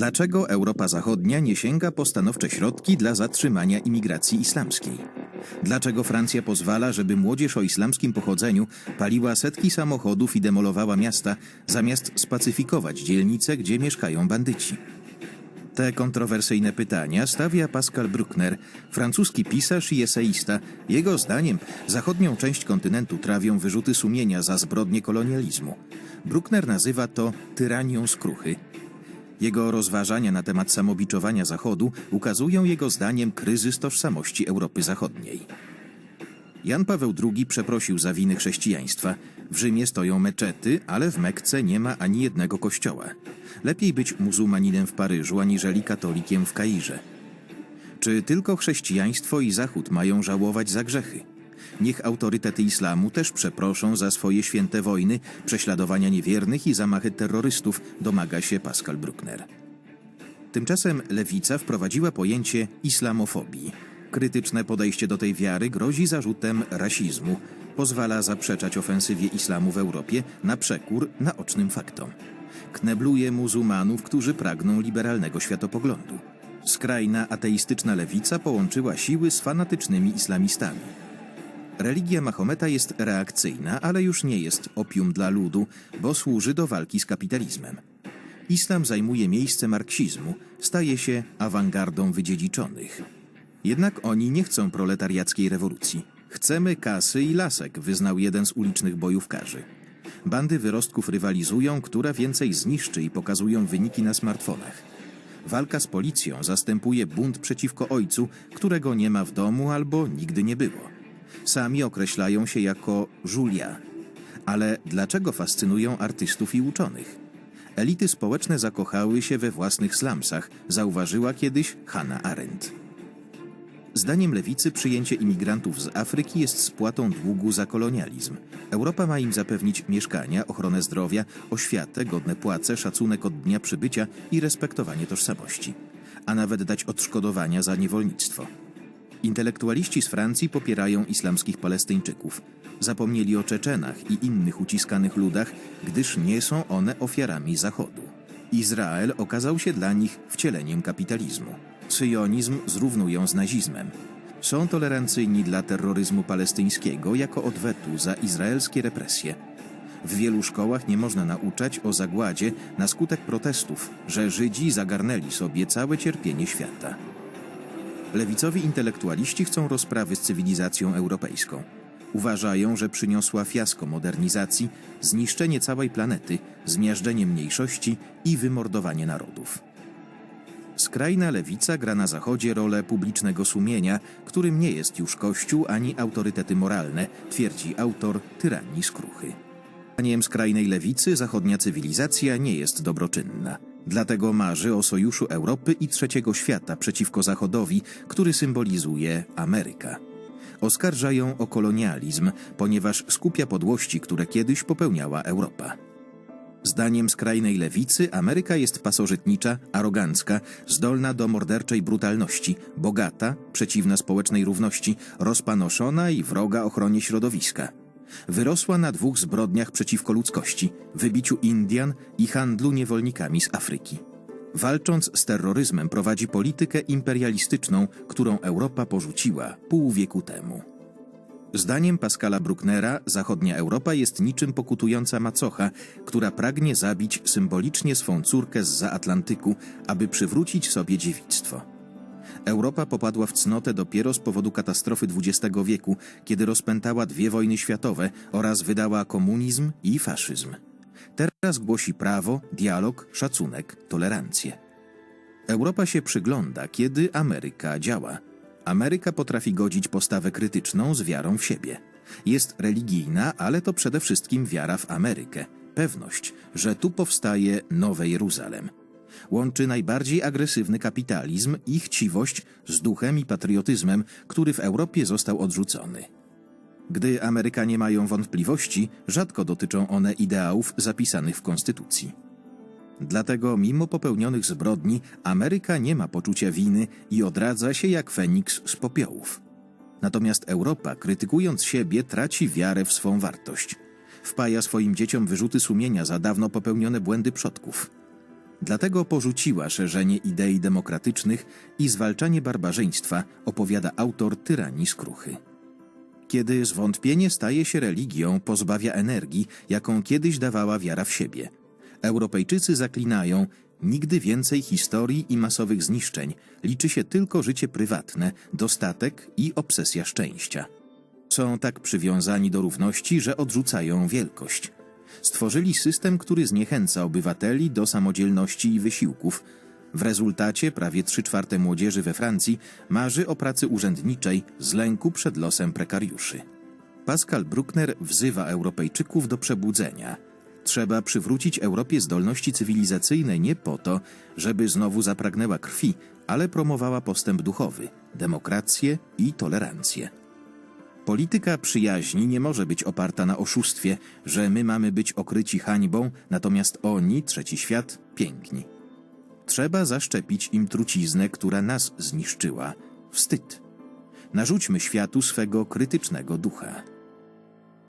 Dlaczego Europa Zachodnia nie sięga po stanowcze środki dla zatrzymania imigracji islamskiej? Dlaczego Francja pozwala, żeby młodzież o islamskim pochodzeniu paliła setki samochodów i demolowała miasta, zamiast spacyfikować dzielnice, gdzie mieszkają bandyci? Te kontrowersyjne pytania stawia Pascal Bruckner, francuski pisarz i eseista. Jego zdaniem zachodnią część kontynentu trawią wyrzuty sumienia za zbrodnie kolonializmu. Bruckner nazywa to tyranią skruchy. Jego rozważania na temat samobiczowania Zachodu ukazują jego zdaniem kryzys tożsamości Europy Zachodniej. Jan Paweł II przeprosił za winy chrześcijaństwa. W Rzymie stoją meczety, ale w Mekce nie ma ani jednego kościoła. Lepiej być muzułmaninem w Paryżu, aniżeli katolikiem w Kairze. Czy tylko chrześcijaństwo i Zachód mają żałować za grzechy? Niech autorytety islamu też przeproszą za swoje święte wojny, prześladowania niewiernych i zamachy terrorystów, domaga się Pascal Bruckner. Tymczasem lewica wprowadziła pojęcie islamofobii. Krytyczne podejście do tej wiary grozi zarzutem rasizmu. Pozwala zaprzeczać ofensywie islamu w Europie na przekór naocznym faktom. Knebluje muzułmanów, którzy pragną liberalnego światopoglądu. Skrajna ateistyczna lewica połączyła siły z fanatycznymi islamistami. Religia Mahometa jest reakcyjna, ale już nie jest opium dla ludu, bo służy do walki z kapitalizmem. Islam zajmuje miejsce marksizmu, staje się awangardą wydziedziczonych. Jednak oni nie chcą proletariackiej rewolucji. Chcemy kasy i lasek, wyznał jeden z ulicznych bojówkarzy. Bandy wyrostków rywalizują, która więcej zniszczy i pokazują wyniki na smartfonach. Walka z policją zastępuje bunt przeciwko ojcu, którego nie ma w domu albo nigdy nie było. Sami określają się jako żulia. Ale dlaczego fascynują artystów i uczonych? Elity społeczne zakochały się we własnych slumsach, zauważyła kiedyś Hannah Arendt. Zdaniem lewicy przyjęcie imigrantów z Afryki jest spłatą długu za kolonializm. Europa ma im zapewnić mieszkania, ochronę zdrowia, oświatę, godne płace, szacunek od dnia przybycia i respektowanie tożsamości, a nawet dać odszkodowania za niewolnictwo. Intelektualiści z Francji popierają islamskich Palestyńczyków. Zapomnieli o Czeczenach i innych uciskanych ludach, gdyż nie są one ofiarami Zachodu. Izrael okazał się dla nich wcieleniem kapitalizmu. Syjonizm zrównują z nazizmem. Są tolerancyjni dla terroryzmu palestyńskiego jako odwetu za izraelskie represje. W wielu szkołach nie można nauczać o zagładzie na skutek protestów, że Żydzi zagarnęli sobie całe cierpienie świata. Lewicowi intelektualiści chcą rozprawy z cywilizacją europejską. Uważają, że przyniosła fiasko modernizacji, zniszczenie całej planety, zmiażdżenie mniejszości i wymordowanie narodów. Skrajna lewica gra na Zachodzie rolę publicznego sumienia, którym nie jest już Kościół ani autorytety moralne, twierdzi autor Tyranii Skruchy. Zdaniem skrajnej lewicy zachodnia cywilizacja nie jest dobroczynna. Dlatego marzy o sojuszu Europy i trzeciego świata przeciwko Zachodowi, który symbolizuje Ameryka. Oskarża ją o kolonializm, ponieważ skupia podłości, które kiedyś popełniała Europa. Zdaniem skrajnej lewicy Ameryka jest pasożytnicza, arogancka, zdolna do morderczej brutalności, bogata, przeciwna społecznej równości, rozpanoszona i wroga ochronie środowiska. Wyrosła na dwóch zbrodniach przeciwko ludzkości wybiciu Indian i handlu niewolnikami z Afryki. Walcząc z terroryzmem, prowadzi politykę imperialistyczną, którą Europa porzuciła pół wieku temu. Zdaniem Pascala Brucknera, zachodnia Europa jest niczym pokutująca macocha, która pragnie zabić symbolicznie swą córkę z Atlantyku, aby przywrócić sobie dziewictwo. Europa popadła w cnotę dopiero z powodu katastrofy XX wieku, kiedy rozpętała dwie wojny światowe oraz wydała komunizm i faszyzm. Teraz głosi prawo, dialog, szacunek, tolerancję. Europa się przygląda, kiedy Ameryka działa. Ameryka potrafi godzić postawę krytyczną z wiarą w siebie. Jest religijna, ale to przede wszystkim wiara w Amerykę. Pewność, że tu powstaje nowe Jeruzalem. Łączy najbardziej agresywny kapitalizm i chciwość z duchem i patriotyzmem, który w Europie został odrzucony. Gdy Amerykanie mają wątpliwości, rzadko dotyczą one ideałów zapisanych w Konstytucji. Dlatego, mimo popełnionych zbrodni, Ameryka nie ma poczucia winy i odradza się jak Feniks z popiołów. Natomiast Europa, krytykując siebie, traci wiarę w swą wartość. Wpaja swoim dzieciom wyrzuty sumienia za dawno popełnione błędy przodków. Dlatego porzuciła szerzenie idei demokratycznych i zwalczanie barbarzyństwa, opowiada autor Tyranii Skruchy. Kiedy zwątpienie staje się religią, pozbawia energii, jaką kiedyś dawała wiara w siebie. Europejczycy zaklinają, nigdy więcej historii i masowych zniszczeń, liczy się tylko życie prywatne, dostatek i obsesja szczęścia. Są tak przywiązani do równości, że odrzucają wielkość. Stworzyli system, który zniechęca obywateli do samodzielności i wysiłków. W rezultacie prawie 3 czwarte młodzieży we Francji marzy o pracy urzędniczej z lęku przed losem prekariuszy. Pascal Bruckner wzywa Europejczyków do przebudzenia. Trzeba przywrócić Europie zdolności cywilizacyjne nie po to, żeby znowu zapragnęła krwi, ale promowała postęp duchowy, demokrację i tolerancję. Polityka przyjaźni nie może być oparta na oszustwie, że my mamy być okryci hańbą, natomiast oni, trzeci świat, piękni. Trzeba zaszczepić im truciznę, która nas zniszczyła wstyd. Narzućmy światu swego krytycznego ducha.